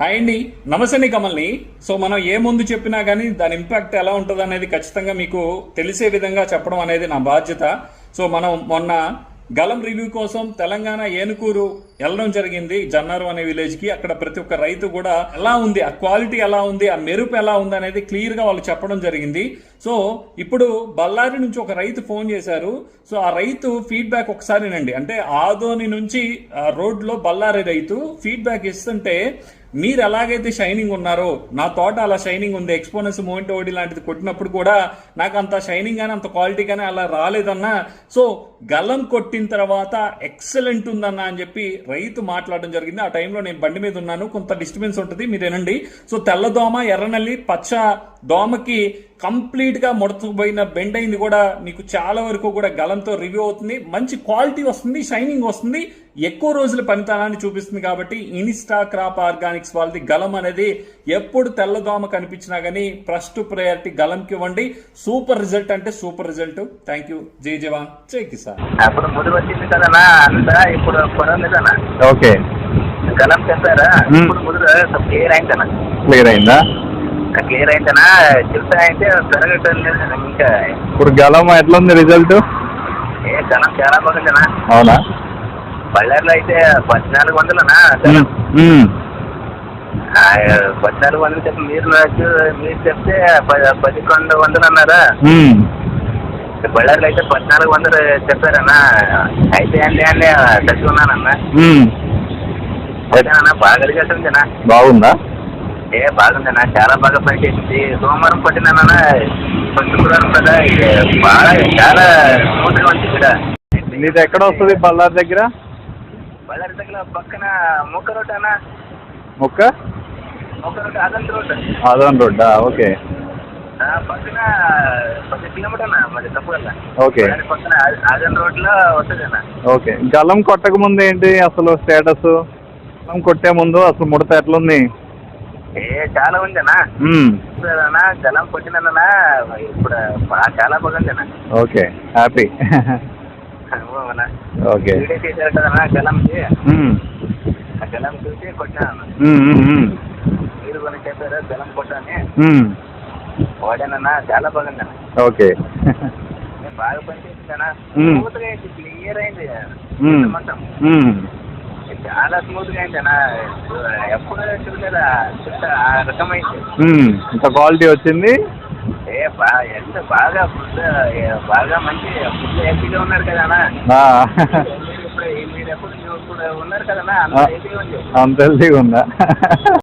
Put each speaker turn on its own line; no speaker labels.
Hi అండి. నమస్తే కమల్ని. So మనం ఏ ముందు చెప్పినా కానీ దాని ఇంపాక్ట్ ఎలా ఉంటుంది అనేది ఖచ్చితంగా మీకు తెలిసే విధంగా చెప్పడం అనేది నా బాధ్యత. సో మనం మొన్న గలం రివ్యూ కోసం తెలంగాణ ఏనుకూరు వెళ్ళడం జరిగింది. జన్నారు అనే విలేజ్కి అక్కడ ప్రతి ఒక్క రైతు కూడా ఎలా ఉంది ఆ క్వాలిటీ ఎలా ఉంది ఆ మెరుపు ఎలా ఉంది అనేది క్లియర్గా వాళ్ళు చెప్పడం జరిగింది. సో ఇప్పుడు బళ్ళారి నుంచి ఒక రైతు ఫోన్ చేశారు. సో ఆ రైతు ఫీడ్బ్యాక్ ఒకసారి నండి అంటే ఆదోని నుంచి రోడ్లో బళ్ళారి రైతు ఫీడ్బ్యాక్ ఇస్తుంటే మీరు ఎలాగైతే షైనింగ్ ఉన్నారో నా తోట అలా షైనింగ్ ఉంది ఎక్స్పోనెన్స్ మూమెంట్ ఓడి లాంటిది కొట్టినప్పుడు కూడా నాకు అంత షైనింగ్ కానీ అంత క్వాలిటీ కానీ అలా రాలేదన్నా సో గలం కొట్టిన తర్వాత ఎక్సలెంట్ ఉందన్న అని చెప్పి రైతు మాట్లాడడం జరిగింది. ఆ టైంలో నేను బండి మీద ఉన్నాను. కొంత డిస్టర్బెన్స్ ఉంటుంది. మీరు వినండి. సో తెల్లదోమ ఎర్రనల్లి పచ్చ దోమకి కంప్లీట్గా ముడతపోయిన బెండ్ అయింది కూడా మీకు చాలా వరకు కూడా గలంతో రివ్యూ అవుతుంది. మంచి క్వాలిటీ వస్తుంది షైనింగ్ వస్తుంది. ఎక్కువ రోజుల పనితనాన్ని చూపిస్తుంది కాబట్టి ఇన్స్టా క్రాప్ ఆర్గానిక్స్ వాళ్ళది గలం అనేది ఎప్పుడు తెల్లదోమ కనిపించినా గానీ ఫస్ట్ ప్రయారిటీ గలంకి ఇవ్వండి. సూపర్ రిజల్ట్ అంటే సూపర్ రిజల్ట్. Thank you. జై జవాన్. జై కిసాన్.
అప్పుడు ముదురు వచ్చింది అంతా ఇప్పుడు
ఓకే.
గలం చెప్పారా. ఇప్పుడు క్లియర్ అయిందనా
క్లియర్ అయిందా
క్లియర్ అయిందనా చెప్తా అయితే పెరగటం లేదు ఇంకా.
ఇప్పుడు గలం ఎట్లుంది రిజల్ట్
ఏ గలం చాలా బాగుందనా.
అవునా?
బళ్ళారిలో అయితే పద్నాలుగు వందలనా? పద్నాలుగు వందలు చెప్పి మీరు మీరు చెప్తే పదకొండు వందలు అన్నారా. బళ్ళారిలో అయితే పద్నాలుగు వందలు చెప్పారన్నా. అయితే అండి అండి
ఉమ్.
ఓకేనన్నా బాగా చేస్తుందినా
బాగుందా?
ఏ బాగుందన్నా చాలా బాగా పనిచేసింది. సోమవారం పట్టినానన్నా శుక్రవారం కదా ఇది బాగా చాలా స్మూత్గా ఉంది ఇక్కడ.
నీది ఎక్కడ వస్తుంది? బళ్ళారి దగ్గర?
బళ్ళారి దగ్గర పక్కన మూక రోడ్ అన్న.
మొక్క
మూక రోడ్ అదంత రోడ్.
ఆదోన్ రోడ్డా ఓకే.
పక్కన పది కిలోమీటర్ అన్న మరి తప్పు కదా
ఓకే
పక్కన ఆదన్ రోడ్లో వస్తుంది అన్న.
ఓకే. గలం కొట్టక ముందు ఏంటి అసలు స్టేటస్ గలం కొట్టే ముందు అసలు ముడత ఎట్లుంది?
చాలా ఉంది అన్న అన్న జలం కొట్టినన్నా ఇప్పుడు చాలా బాగుంది అన్న
ఓకే హ్యాపీ. ఓకే.
వీడియో కదన్నా ఆ జలం చూసి
ఉమ్,
మీరు కొని చెప్పారు జలం కొట్టని. వాడానన్నా చాలా బాగుందన్న.
ఓకే.
బాగా పనిచేసిందన్నా. క్లియర్ అయింది. మొత్తం. చాలా స్మూత్గా అయింది అన్న. ఎప్పుడు చూడలేదు చూస్తే ఆ రకమైంది
ఇంత క్వాలిటీ వచ్చింది.
ఏ బా ఎంత బాగా ఫుడ్ బాగా మంచి ఫుడ్ హ్యాపీగా ఉన్నారు కదా అన్న. ఇప్పుడు మీరు ఎప్పుడు ఇప్పుడు ఉన్నారు. హ్యాపీగా ఉంది.
అంత హెల్తీగా ఉందా?